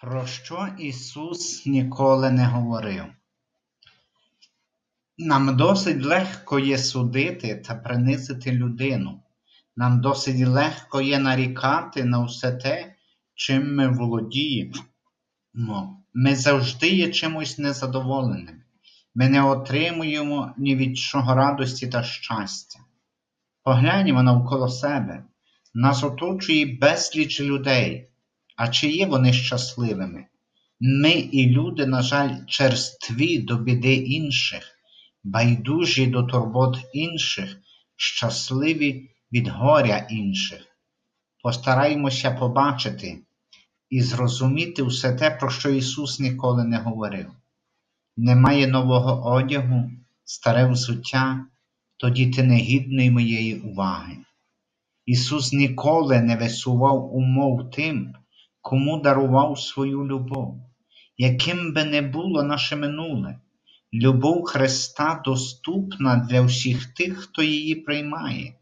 Про що Ісус ніколи не говорив? Нам досить легко є судити та принизити людину. Нам досить легко є нарікати на все те, чим ми володіємо. Ми завжди є чимось незадоволеними. Ми не отримуємо ні від чого радості та щастя. Погляньмо навколо себе. Нас оточує безліч людей. А чи є вони щасливими? Ми і люди, на жаль, черстві до біди інших, байдужі до турбот інших, щасливі від горя інших. Постараймося побачити і зрозуміти все те, про що Ісус ніколи не говорив. Немає нового одягу, старе взуття, тоді ти не гідний моєї уваги. Ісус ніколи не висував умов тим, кому дарував свою любов, яким би не було наше минуле, любов Христа доступна для всіх тих, хто її приймає.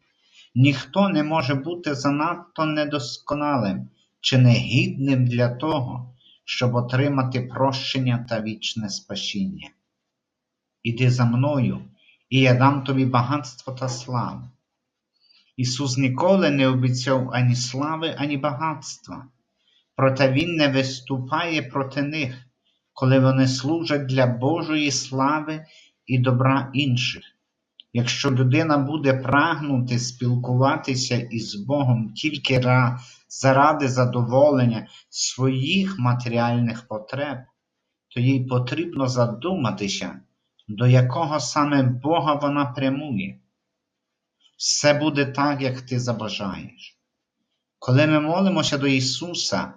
Ніхто не може бути занадто недосконалим чи негідним для того, щоб отримати прощення та вічне спасіння. Іди за мною, і я дам тобі багатство та славу. Ісус ніколи не обіцяв ані слави, ані багатства проте Він не виступає проти них, коли вони служать для Божої слави і добра інших. Якщо людина буде прагнути спілкуватися із Богом тільки заради задоволення своїх матеріальних потреб, то їй потрібно задуматися, до якого саме Бога вона прямує. Все буде так, як ти забажаєш. Коли ми молимося до Ісуса,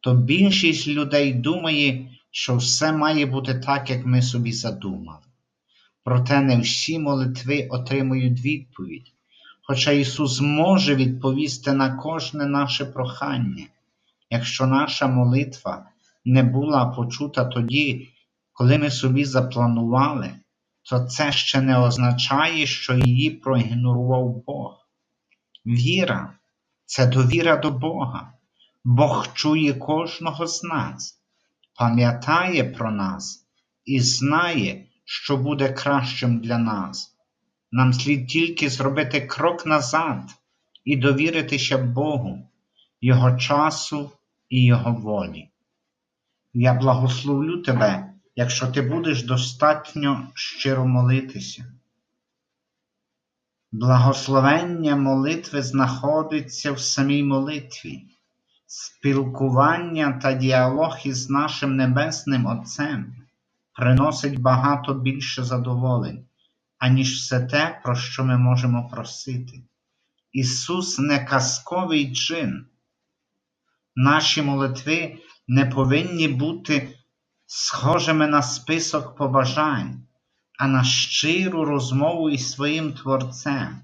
то більшість людей думає, що все має бути так, як ми собі задумали. Проте не всі молитви отримують відповідь, хоча Ісус може відповісти на кожне наше прохання, якщо наша молитва не була почута тоді, коли ми собі запланували, то це ще не означає, що її проігнорував Бог. Віра це довіра до Бога. Бог чує кожного з нас, пам'ятає про нас і знає, що буде кращим для нас. Нам слід тільки зробити крок назад і довіритися Богу, Його часу і Його волі. Я благословлю тебе, якщо ти будеш достатньо щиро молитися. Благословення молитви знаходиться в самій молитві спілкування та діалог із нашим Небесним Отцем приносить багато більше задоволень, аніж все те, про що ми можемо просити. Ісус не казковий джин. Наші молитви не повинні бути схожими на список побажань, а на щиру розмову із своїм Творцем.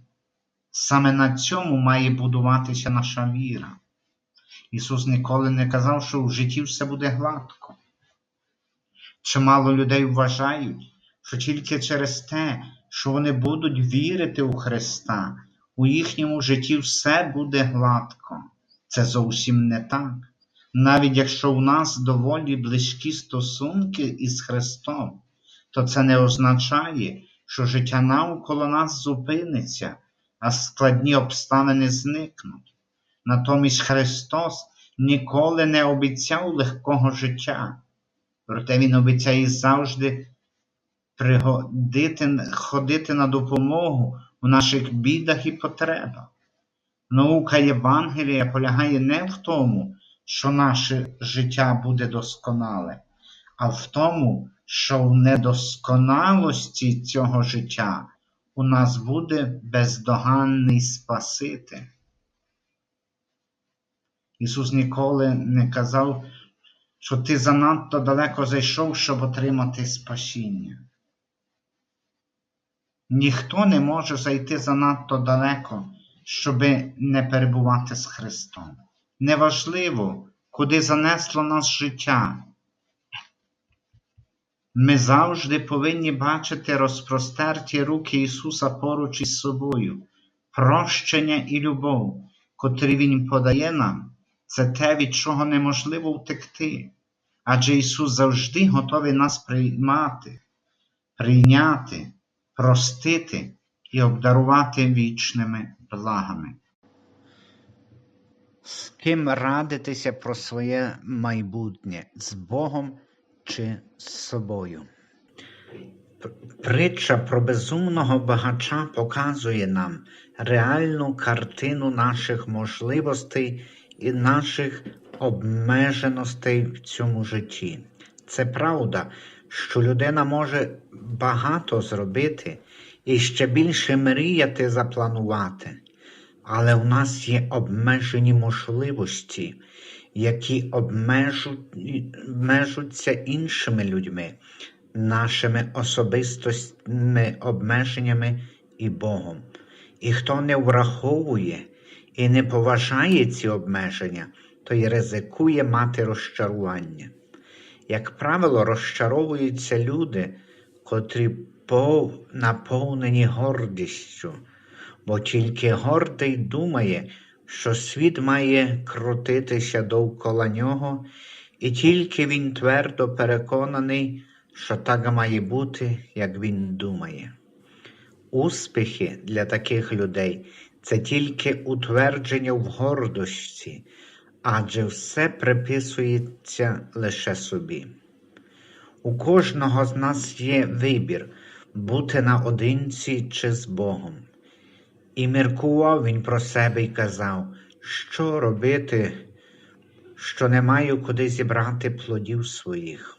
Саме на цьому має будуватися наша віра. Ісус ніколи не казав, що в житті все буде гладко. Чимало людей вважають, що тільки через те, що вони будуть вірити у Христа, у їхньому житті все буде гладко. Це зовсім не так. Навіть якщо у нас доволі близькі стосунки із Христом, то це не означає, що життя навколо нас зупиниться, а складні обставини зникнуть. Натомість Христос ніколи не обіцяв легкого життя, проте Він обіцяє завжди пригодити, ходити на допомогу в наших бідах і потребах. Наука Євангелія полягає не в тому, що наше життя буде досконале, а в тому, що в недосконалості цього життя у нас буде бездоганний Спаситель. Ісус ніколи не казав, що ти занадто далеко зайшов, щоб отримати спасіння. Ніхто не може зайти занадто далеко, щоб не перебувати з Христом. Неважливо, куди занесло нас життя. Ми завжди повинні бачити розпростерті руки Ісуса поруч із собою, прощення і любов, котрі Він подає нам це те, від чого неможливо втекти. Адже Ісус завжди готовий нас приймати, прийняти, простити і обдарувати вічними благами. З ким радитися про своє майбутнє з Богом чи з собою? Притча про безумного багача показує нам реальну картину наших можливостей і наших обмеженостей в цьому житті. Це правда, що людина може багато зробити і ще більше мріяти запланувати, але у нас є обмежені можливості, які обмежуються іншими людьми нашими особистими обмеженнями і Богом. І хто не враховує і не поважає ці обмеження, той ризикує мати розчарування. Як правило, розчаровуються люди, котрі пов... наповнені гордістю, бо тільки гордий думає, що світ має крутитися довкола нього, і тільки він твердо переконаний, що так має бути, як він думає. Успіхи для таких людей це тільки утвердження в гордості, адже все приписується лише собі. У кожного з нас є вибір бути наодинці чи з Богом. І міркував він про себе і казав, що робити, що не маю куди зібрати плодів своїх.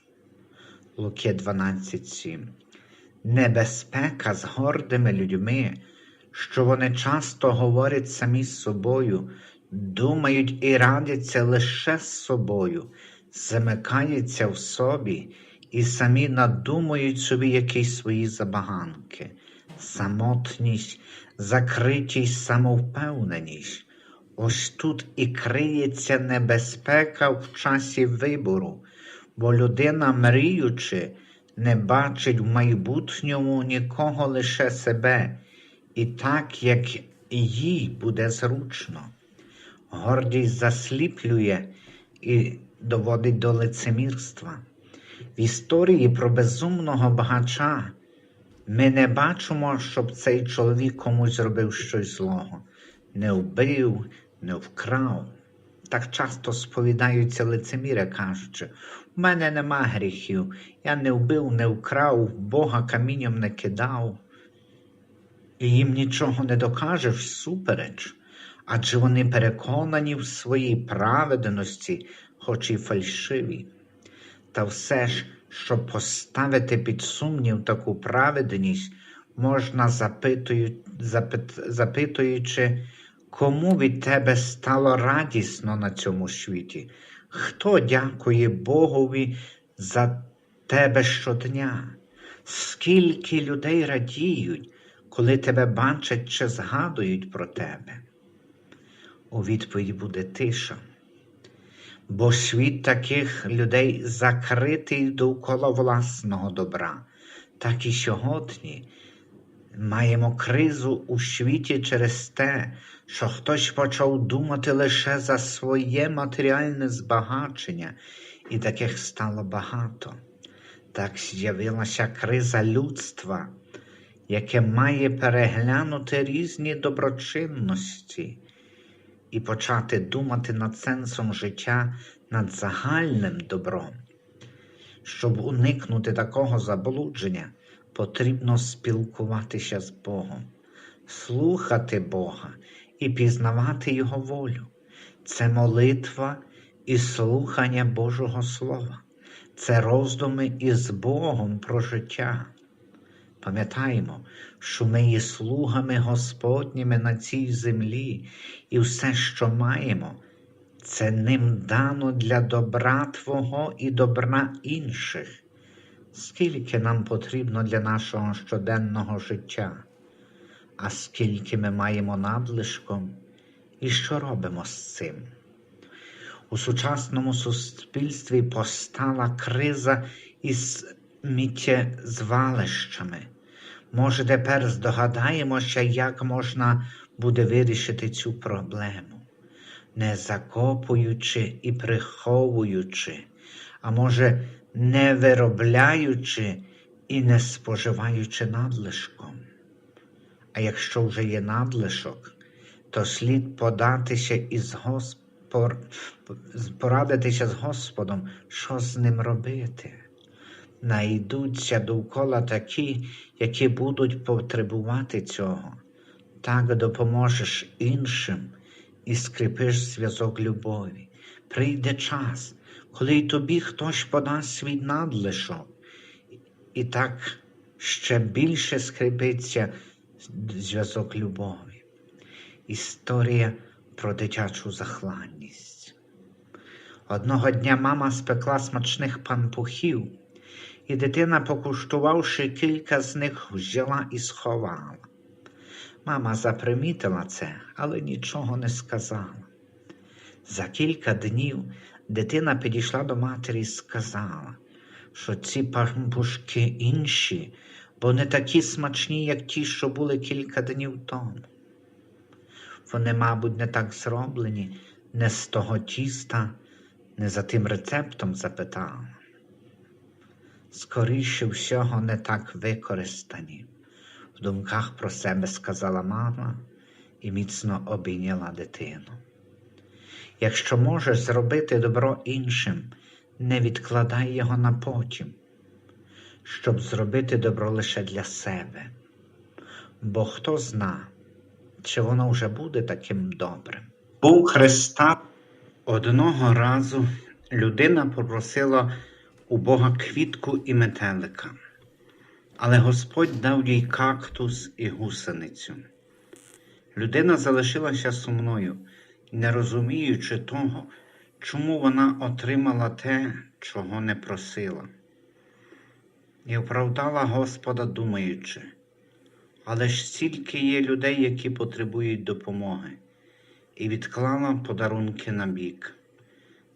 Луки 12.7. Небезпека з гордими людьми, що вони часто говорять самі з собою, думають і радяться лише з собою, замикаються в собі і самі надумують собі якісь свої забаганки, самотність, закритість, самовпевненість. Ось тут і криється небезпека в часі вибору бо людина, мріючи, не бачить в майбутньому нікого лише себе, і так, як їй буде зручно. Гордість засліплює і доводить до лицемірства. В історії про безумного багача ми не бачимо, щоб цей чоловік комусь зробив щось злого, не вбив, не вкрав. Так часто сповідаються лицеміри, кажучи, у мене нема гріхів, я не вбив, не вкрав, Бога камінням не кидав. І їм нічого не докажеш супереч, адже вони переконані в своїй праведності, хоч і фальшиві. Та все ж, щоб поставити під сумнів таку праведність, можна запитую, запит, запитуючи, кому від тебе стало радісно на цьому світі. Хто дякує Богові за тебе щодня? Скільки людей радіють, коли тебе бачать чи згадують про тебе? У відповідь буде тиша, бо світ таких людей закритий довкола власного добра, так і сьогодні маємо кризу у світі через те, що хтось почав думати лише за своє матеріальне збагачення, і таких стало багато. Так з'явилася криза людства, яке має переглянути різні доброчинності і почати думати над сенсом життя, над загальним добром. Щоб уникнути такого заблудження, потрібно спілкуватися з Богом, слухати Бога і пізнавати Його волю. Це молитва і слухання Божого Слова, це роздуми із Богом про життя. Пам'ятаємо, що ми є слугами Господніми на цій землі, і все, що маємо, це ним дано для добра Твого і добра інших. Скільки нам потрібно для нашого щоденного життя? а скільки ми маємо надлишком і що робимо з цим. У сучасному суспільстві постала криза із міттєзвалищами. Може, тепер здогадаємося, як можна буде вирішити цю проблему, не закопуючи і приховуючи, а може, не виробляючи і не споживаючи надлишком. А якщо вже є надлишок, то слід податися із Госпор... порадитися з Господом, що з ним робити. Найдуться довкола такі, які будуть потребувати цього. Так допоможеш іншим і скріпиш зв'язок любові. Прийде час, коли й тобі хтось подасть свій надлишок, і так ще більше скріпиться зв'язок любові. Історія про дитячу захланність. Одного дня мама спекла смачних панпухів, і дитина, покуштувавши кілька з них, взяла і сховала. Мама запримітила це, але нічого не сказала. За кілька днів дитина підійшла до матері і сказала, що ці пампушки інші, бо не такі смачні, як ті, що були кілька днів тому. Вони, мабуть, не так зроблені, не з того тіста, не за тим рецептом запитала. Скоріше всього, не так використані. В думках про себе сказала мама і міцно обійняла дитину. Якщо можеш зробити добро іншим, не відкладай його на потім, щоб зробити добро лише для себе. Бо хто зна, чи воно вже буде таким добрим. Був Христа Одного разу людина попросила у Бога квітку і метелика, але Господь дав їй кактус і гусеницю. Людина залишилася сумною, не розуміючи того, чому вона отримала те, чого не просила. І оправдала Господа, думаючи, але ж стільки є людей, які потребують допомоги, і відклала подарунки на бік.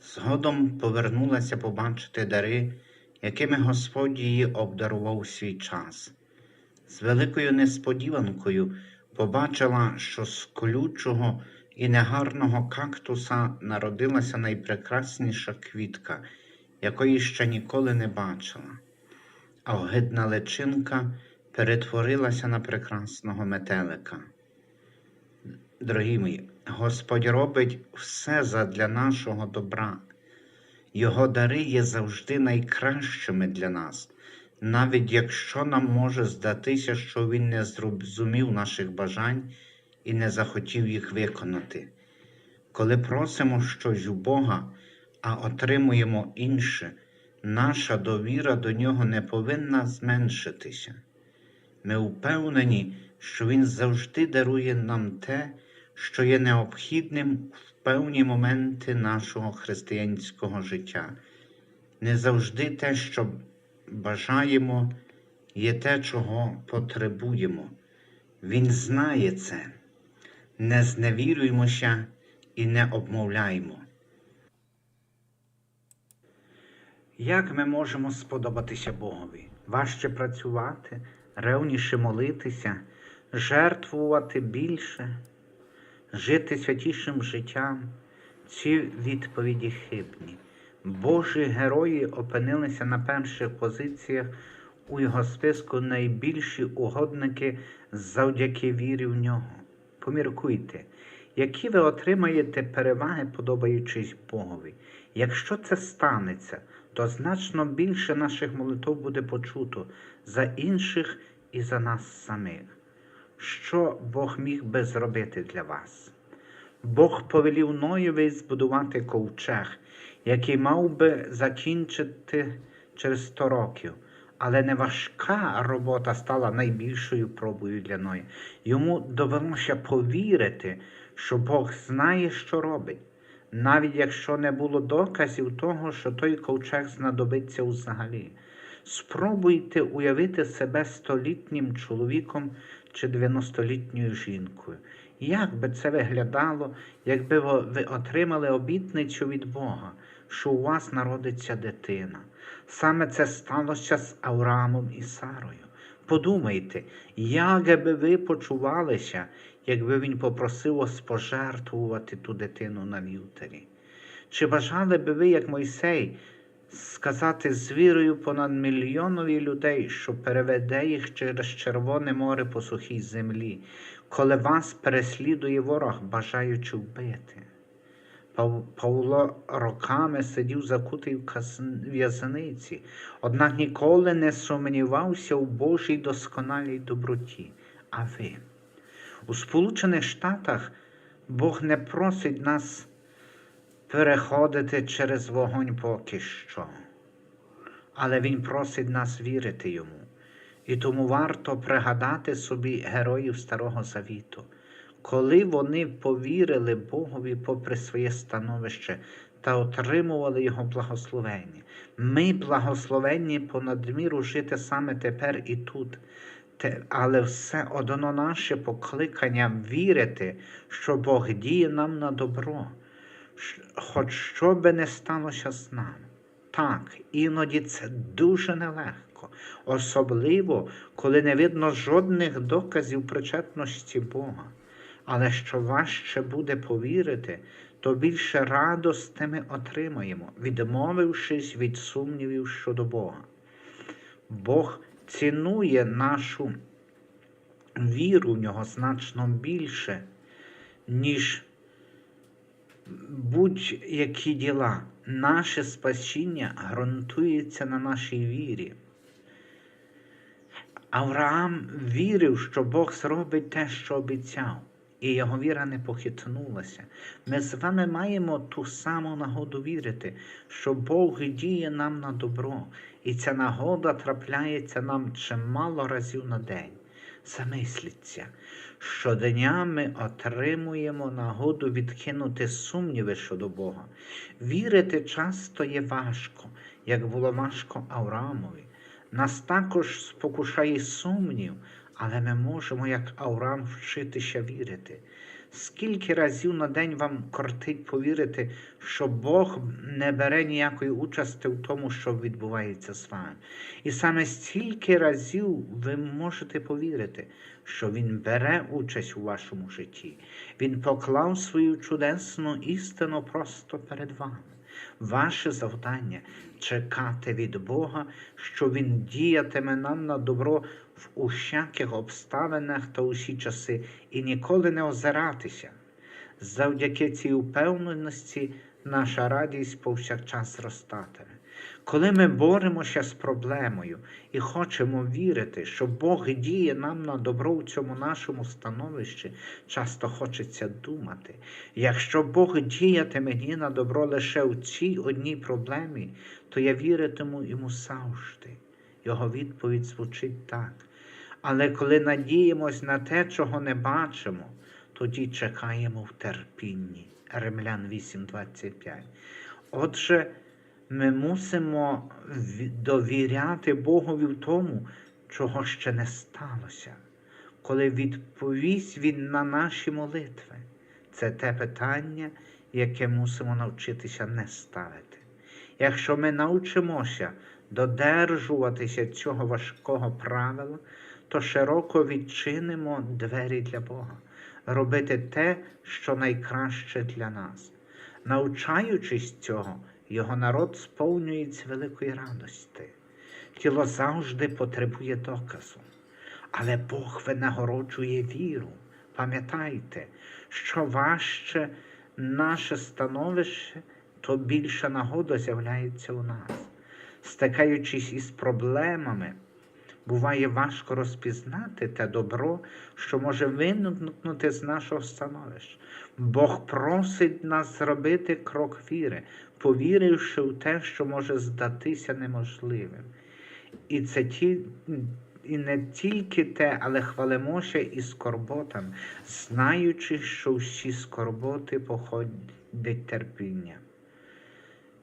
Згодом повернулася побачити дари, якими Господь її обдарував у свій час. З великою несподіванкою побачила, що з колючого і негарного кактуса народилася найпрекрасніша квітка, якої ще ніколи не бачила, а огидна личинка перетворилася на прекрасного метелика. Дорогі мої, Господь робить все задля нашого добра. Його дари є завжди найкращими для нас, навіть якщо нам може здатися, що Він не зрозумів наших бажань і не захотів їх виконати. Коли просимо щось у Бога, а отримуємо інше, наша довіра до Нього не повинна зменшитися. Ми впевнені, що Він завжди дарує нам те, що є необхідним в певні моменти нашого християнського життя. Не завжди те, що бажаємо, є те, чого потребуємо. Він знає це. Не зневірюймося і не обмовляймо. Як ми можемо сподобатися Богові? Важче працювати, ревніше молитися, жертвувати більше, жити святішим життям? Ці відповіді хибні. Божі герої опинилися на перших позиціях у його списку найбільші угодники завдяки вірі в нього. Поміркуйте, які ви отримаєте переваги, подобаючись Богові. Якщо це станеться, то значно більше наших молитв буде почуто за інших і за нас самих. Що Бог міг би зробити для вас? Бог повелів Ноєві збудувати ковчег, який мав би закінчити через 100 років. Але не важка робота стала найбільшою пробою для Ноя. Йому довелося повірити, що Бог знає, що робить, навіть якщо не було доказів того, що той ковчег знадобиться взагалі. Спробуйте уявити себе столітнім чоловіком чи 90-літньою жінкою. Як би це виглядало, якби ви отримали обітницю від Бога, що у вас народиться дитина? Саме це сталося з Авраамом і Сарою. Подумайте, як би ви почувалися, якби він попросив вас пожертвувати ту дитину на вівтарі? Чи бажали би ви, як Мойсей, сказати з вірою понад мільйонові людей, що переведе їх через Червоне море по сухій землі, коли вас переслідує ворог, бажаючи вбити. Пав- Павло роками сидів закутий в в'язниці, однак ніколи не сумнівався у Божій досконалій доброті. А ви? У Сполучених Штатах Бог не просить нас переходити через вогонь поки що, але Він просить нас вірити йому. І тому варто пригадати собі героїв Старого Завіту, коли вони повірили Богові попри своє становище та отримували Його благословення. Ми благословенні понад міру жити саме тепер і тут. Але все одно наше покликання вірити, що Бог діє нам на добро, хоч що би не сталося з нами. Так, іноді це дуже нелегко, особливо, коли не видно жодних доказів причетності Бога. Але що важче буде повірити, то більше радости ми отримаємо, відмовившись від сумнівів щодо Бога. Бог цінує нашу віру в нього значно більше, ніж будь-які діла. Наше спасіння ґрунтується на нашій вірі. Авраам вірив, що Бог зробить те, що обіцяв, і його віра не похитнулася. Ми з вами маємо ту саму нагоду вірити, що Бог діє нам на добро, і ця нагода трапляється нам чимало разів на день. Замисліться, щодня ми отримуємо нагоду відкинути сумніви щодо Бога. Вірити часто є важко, як було важко Авраамові. Нас також спокушає сумнів, але ми можемо, як Авраам, вчитися вірити. Скільки разів на день вам кортить повірити, що Бог не бере ніякої участі в тому, що відбувається з вами. І саме стільки разів ви можете повірити, що Він бере участь у вашому житті. Він поклав свою чудесну істину просто перед вами. Ваше завдання чекати від Бога, що Він діятиме нам на добро в усяких обставинах та усі часи, і ніколи не озиратися. Завдяки цій упевненості наша радість повсякчас зростатиме. Коли ми боремося з проблемою і хочемо вірити, що Бог діє нам на добро у цьому нашому становищі, часто хочеться думати, якщо Бог діяти мені на добро лише у цій одній проблемі, то я віритиму йому завжди. Його відповідь звучить так. Але коли надіємось на те, чого не бачимо, тоді чекаємо в терпінні. Римлян 8.25. Отже, ми мусимо довіряти Богові в тому, чого ще не сталося, коли відповість Він на наші молитви. Це те питання, яке мусимо навчитися не ставити. Якщо ми навчимося додержуватися цього важкого правила, то широко відчинимо двері для Бога, робити те, що найкраще для нас. Навчаючись цього, його народ сповнюється великої радості. Тіло завжди потребує доказу, але Бог винагороджує віру. Пам'ятайте, що важче наше становище, то більша нагода з'являється у нас. Стикаючись із проблемами, буває важко розпізнати те добро, що може виникнути з нашого становища. Бог просить нас зробити крок віри, повіривши в те, що може здатися неможливим. І це ті, і не тільки те, але хвалимося і скорботами, знаючи, що всі скорботи походять терпіння.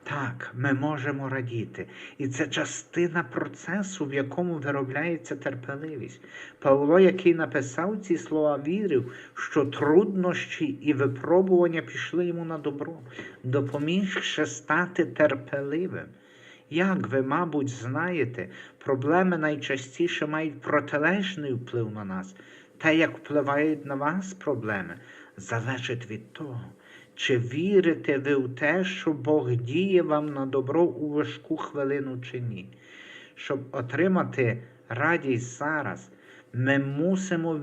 Так, ми можемо радіти, і це частина процесу, в якому виробляється терпеливість. Павло, який написав ці слова, вірив, що труднощі і випробування пішли йому на добро, допомігши стати терпеливим. Як ви, мабуть, знаєте, проблеми найчастіше мають протилежний вплив на нас. Те, як впливають на вас проблеми, залежить від того, Чи вірите ви в те, що Бог діє вам на добро у важку хвилину чи ні? Щоб отримати радість зараз, ми мусимо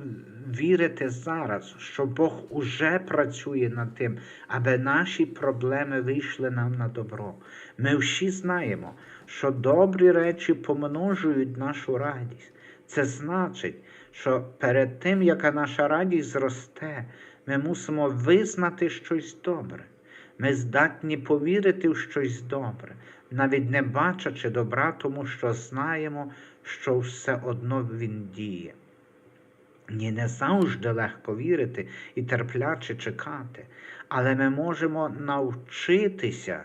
вірити зараз, що Бог уже працює над тим, аби наші проблеми вийшли нам на добро. Ми всі знаємо, що добрі речі помножують нашу радість. Це значить, що перед тим, яка наша радість зросте, ми мусимо визнати щось добре. Ми здатні повірити в щось добре, навіть не бачачи добра, тому що знаємо, що все одно він діє. Ні, не завжди легко вірити і терпляче чекати, але ми можемо навчитися.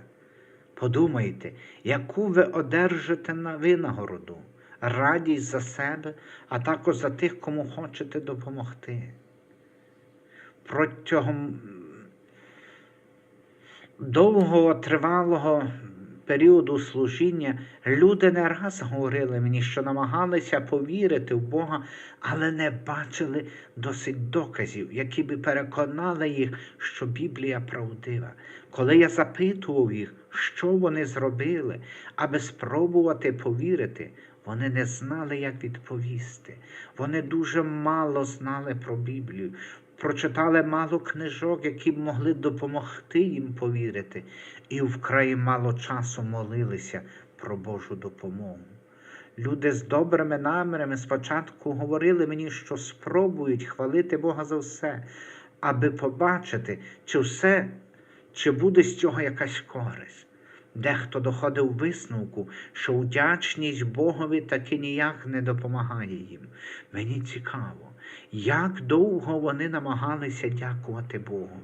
Подумайте, яку ви одержите на винагороду, радість за себе, а також за тих, кому хочете допомогти. Протягом довгого тривалого періоду служіння люди не раз говорили мені, що намагалися повірити в Бога, але не бачили досить доказів, які би переконали їх, що Біблія правдива. Коли я запитував їх, що вони зробили, аби спробувати повірити, вони не знали, як відповісти. Вони дуже мало знали про Біблію, прочитали мало книжок, які б могли допомогти їм повірити, і вкрай мало часу молилися про Божу допомогу. Люди з добрими намірами спочатку говорили мені, що спробують хвалити Бога за все, аби побачити, чи все, чи буде з цього якась користь. Дехто доходив висновку, що вдячність Богові таки ніяк не допомагає їм. Мені цікаво, як довго вони намагалися дякувати Богу.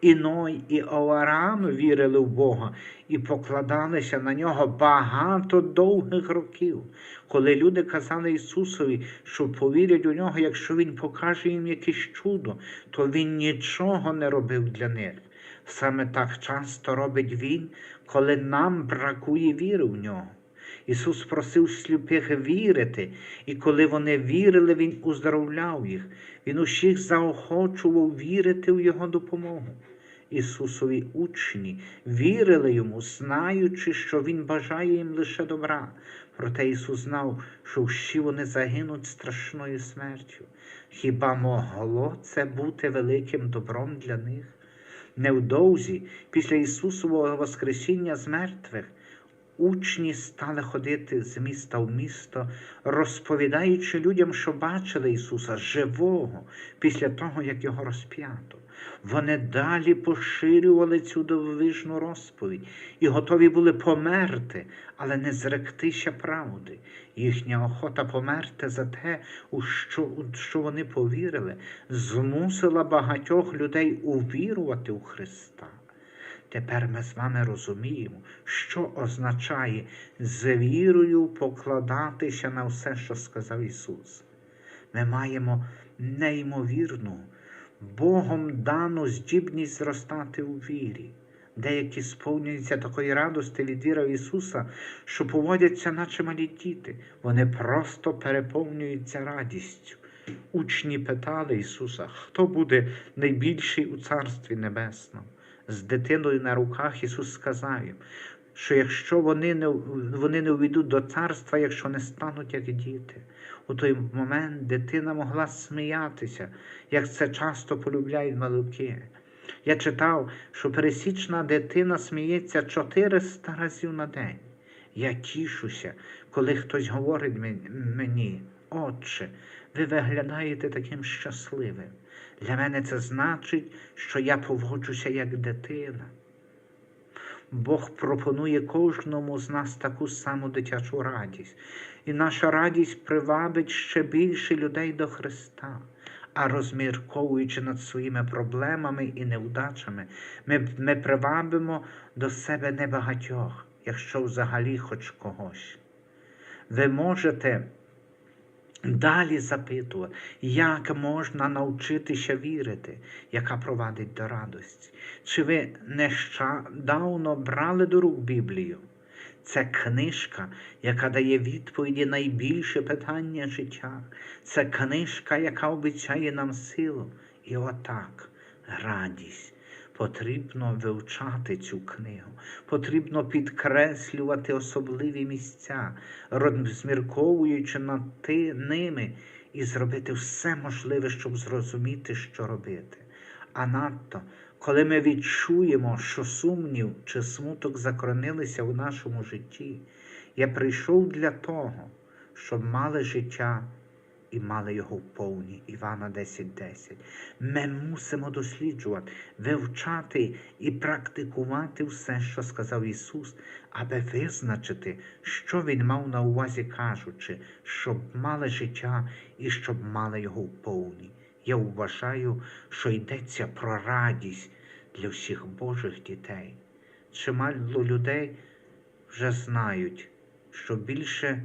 Іной і Оарам вірили в Бога і покладалися на нього багато довгих років, коли люди казали Ісусові, що повірять у нього, якщо Він покаже їм якесь чудо, то Він нічого не робив для них. Саме так часто робить Він, коли нам бракує віри в нього. Ісус просив сліпих вірити, і коли вони вірили, Він уздоровляв їх. Він усіх заохочував вірити в Його допомогу. Ісусові учні вірили йому, знаючи, що Він бажає їм лише добра. Проте Ісус знав, що всі вони загинуть страшною смертю. Хіба могло це бути великим добром для них? Невдовзі, після Ісусового Воскресіння з мертвих, учні стали ходити з міста в місто, розповідаючи людям, що бачили Ісуса живого після того, як Його розп'ято. Вони далі поширювали цю дивовижну розповідь і готові були померти, але не зректися правди. Їхня охота померти за те, у що, у що вони повірили, змусила багатьох людей увірувати у Христа. Тепер ми з вами розуміємо, що означає з вірою покладатися на все, що сказав Ісус. Ми маємо неймовірну, Богом дану здібність зростати у вірі. Деякі сповнюються такої радости від віри в Ісуса, що поводяться, наче малі діти. Вони просто переповнюються радістю. Учні питали Ісуса, хто буде найбільший у Царстві Небесному. З дитиною на руках Ісус сказав їм, що якщо вони не вони не увійдуть до царства, якщо не стануть як діти. У той момент дитина могла сміятися, як це часто полюбляють малюки. Я читав, що пересічна дитина сміється 400 разів на день. Я тішуся, коли хтось говорить мені, Отче, ви виглядаєте таким щасливим. Для мене це значить, що я поводжуся як дитина. Бог пропонує кожному з нас таку саму дитячу радість, і наша радість привабить ще більше людей до Христа. А розмірковуючи над своїми проблемами і невдачами, ми, ми привабимо до себе небагатьох, якщо взагалі хоч когось. Ви можете Далі запитувати, як можна навчитися вірити, яка провадить до радості. Чи ви нещодавно брали до рук Біблію? Це книжка, яка дає відповіді найбільше питання життя. Це книжка, яка обіцяє нам силу. І отак радість. Потрібно вивчати цю книгу, потрібно підкреслювати особливі місця, розмірковуючи над ними і зробити все можливе, щоб зрозуміти, що робити. А надто, коли ми відчуємо, що сумнів чи смуток закронилися в нашому житті, я прийшов для того, щоб мали життя і мали його в повні. Івана 10.10. Ми мусимо досліджувати, вивчати і практикувати все, що сказав Ісус, аби визначити, що Він мав на увазі, кажучи, щоб мали життя і щоб мали його в повні. Я вважаю, що йдеться про радість для всіх Божих дітей. Чимало людей вже знають, що більше,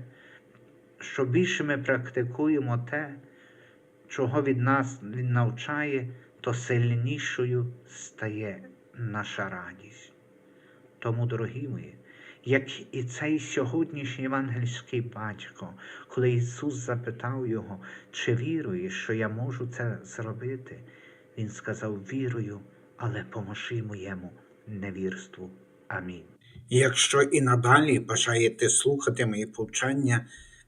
що більше ми практикуємо те, чого від нас він навчає, то сильнішою стає наша радість. Тому, дорогі мої, як і цей сьогоднішній євангельський батько, коли Ісус запитав його, чи вірує, що я можу це зробити, Він сказав: вірую, але поможи моєму невірству. Амінь. Якщо і надалі бажаєте слухати мої повчання,